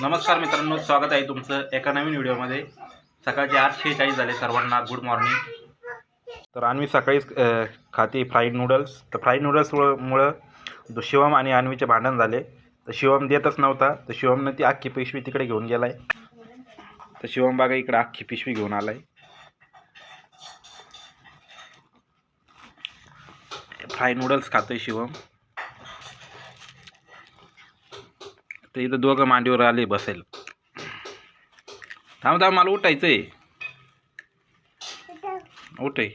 नमस्कार मित्रांनो स्वागत आहे तुमचं एका नवीन व्हिडिओमध्ये. सकाळचे आठ शेहेचाळीस झाले सर्वांना गुड मॉर्निंग. तर आम्ही सकाळीच खाते फ्राईड नूडल्स. तर फ्राईड नूडल्समुळं जो शिवम आणि अन्वीचे भांडण झाले. तर शिवम देतच नव्हता. तर शिवमनं ती अख्खी पिशवी तिकडे घेऊन गेला आहे तर शिवम बागा इकडे अख्खी पिशवी घेऊन आलाय. फ्राय नूडल्स खातोय शिवम. तर इथं दोघं मांडीवर आले बसेल थांब थांब मला उठायचंय. उठे.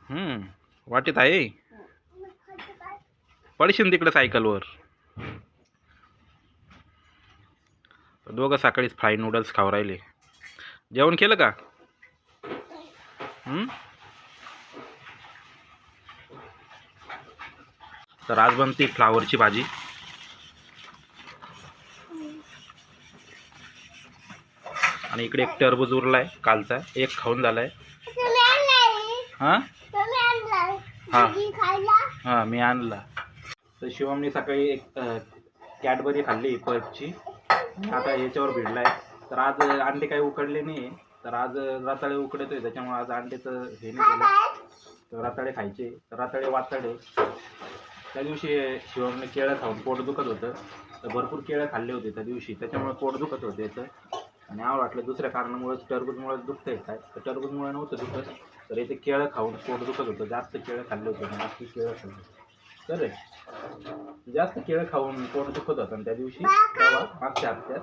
हम्म वाटेत आहे? पडशील तिकडे सायकलवर. दोघं सकाळीच फ्राय नूडल्स खाऊ राहिले. जेवण केलं का? तर आज बनते फ्लावरची भाजी. आणि इकडे एक टरबूज उरलाय कालचा. एक खाऊन झालाय. हां? हा. हां मी आणला. तर शिवमने सकाळी एक कॅडबरी खाल्ली पर्पची आता याच्यावर भिडलाय. तर आज अंडे काही उकडले नाही तर आज रताळे उकडतोय त्याच्यामुळे आज अंडेचं हे नाही केलं. तर रताळे खायचे. तर रताळे वाताळे त्या दिवशी शिवमने केळं खाऊन पोट दुखत होतं. तर भरपूर केळं खाल्ले होते त्या दिवशी. त्याच्यामुळे पोट दुखत होते याचं. आणि आवड वाटलं दुसऱ्या कारणामुळे टरबूजमुळे येत आहे तर टरबूजमुळे नव्हतं दुखत. तर इथे केळं खाऊन पोट दुखत होतं. जास्त केळं खाल्ले होते आणि बाकी केळं खाल्ले तर रे, जास्त केळं खाऊन पोट दुखत होतं. आणि त्या दिवशी मागच्या हप्त्यात.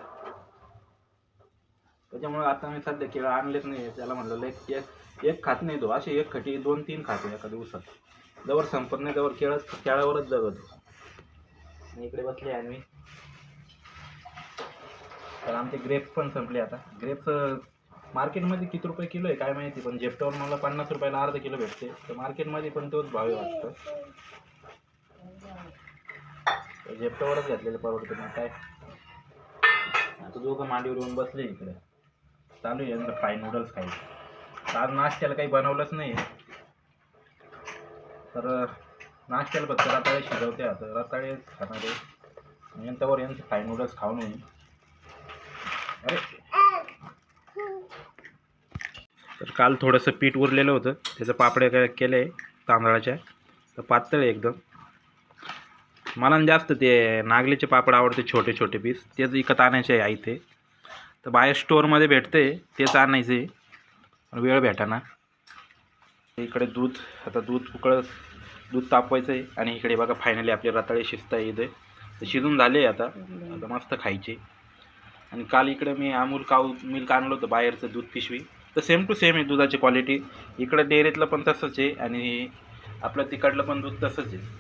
त्याच्यामुळे आता मी सध्या केळं आणलेच नाही. त्याला म्हणलं एक एक एक खात नाही तो. असे एक खटी दोन तीन खातो एका दिवसात. जवळ संपत नाही जवळ केळं केळावरच जगतो इकडे बसले आणि मी तर आमचे ग्रेप्स पण संपले आता. ग्रेप्स मार्केटमध्ये किती रुपये किलो आहे काय माहिती पण जेपटावर मला पन्नास रुपयाला अर्धा किलो भेटते. तर मार्केटमध्ये पण तोच भाव वाटतो वाटतं. तर जेपटावरच घेतलेले परवडते मग काय. आता दोघं मांडीवर येऊन बसले इकडे. चालू आहे नंतर फ्राय नूडल्स खायचे तर आज नाश्त्याला काही बनवलंच नाही. तर नाश्त्याला फक्त रताळे शिजवते आता. रताळे खाणारे आहे. आणि नंतर फ्राय नूडल्स खाऊन होईल तर काल थोडंसं पीठ उरलेलं होतं. त्याचं पापड्या काय केलं आहे तांदळाच्या तर पातळ आहे एकदम. मला जास्त ते नागलीचे पापड आवडते छोटे छोटे पीस तेच विकत आणायचे आहे आई ते. तर बाहेर स्टोअरमध्ये भेटते तेच आणायचे. वेळ भेटाना. इकडे दूध आता दूध उकळत दूध तापवायचं आहे आणि इकडे बघा फायनली आपले रताळे शिजता इथे. तर शिजून झाले आता. आता मस्त खायचे. आणि काल इकडे मी अमूल काऊ मिल्क आणलं होतं बाहेरचं दूध पिशवी. तर सेम टू सेम आहे दुधाची क्वालिटी इकडं डेअरीतलं पण तसंच आहे आणि आपलं तिकडलं पण दूध तसंच आहे.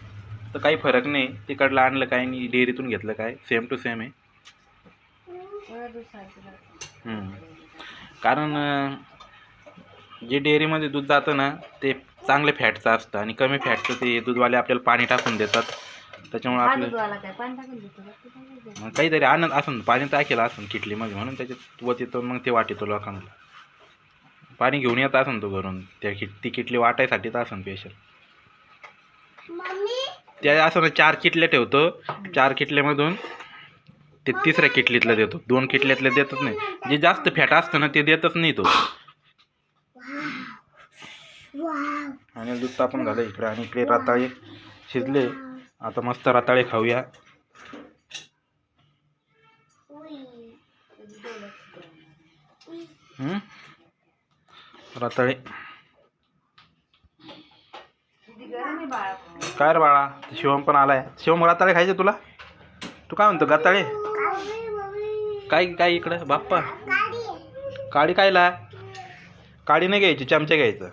तर काही फरक नाही तिकडलं आणलं काय आणि डेअरीतून घेतलं काय सेम टू सेम आहे. कारण जे डेअरीमध्ये दूध जातं ना ते चांगले फॅटचं असतं आणि कमी फॅटचं ते दूधवाले आपल्याला पाणी टाकून देतात. त्याच्यामुळे आपलं पाणी? मग काहीतरी आणत असन पाणी टाकेलं असन किटलीमध्ये म्हणून त्याच्यात वत येतो मग ते वाटितो लोकांना. पाणी घेऊन येत असन तो घरून. त्या किट ती किटली वाटायसाठी तर असन स्पेशल त्या असं चार किटल्या ठेवतो. चार किटल्यामधून ते तिसऱ्या किटलीतलं देतो. दोन किटल्यातले देतच नाही. जे जास्त फॅट असतं ना ते देतच नाही तो. आणि दूध तापून झालं इकडे आणि इकडे रताळे शिजले. आता मस्त रताळे खाऊया. रताळे. काय रे बाळा? शिवम पण आलाय. शिवम रताळे खायचे तुला? तू काय म्हणतो गताळे? काय काय इकडं? बाप्पा. काडी कायला? काडी नाही घ्यायची चमचे घ्यायचं.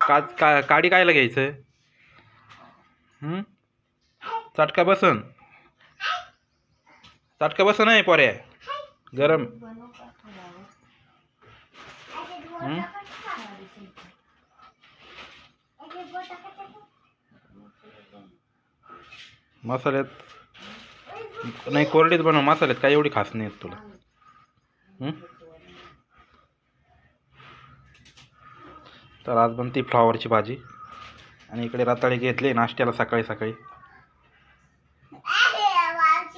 का का काडी कायला घ्यायचं? हम्म? चटका बसन. चटका बसन आहे पोऱ्या. गरम. हम्म? मसाल्यात नाही कोरडीत बनव मसाल्यात काय एवढी खास नाही तुला. तर आज बनती फ्लॉवरची भाजी. आणि इकडे रताळे घेतली नाश्त्याला सकाळी सकाळी.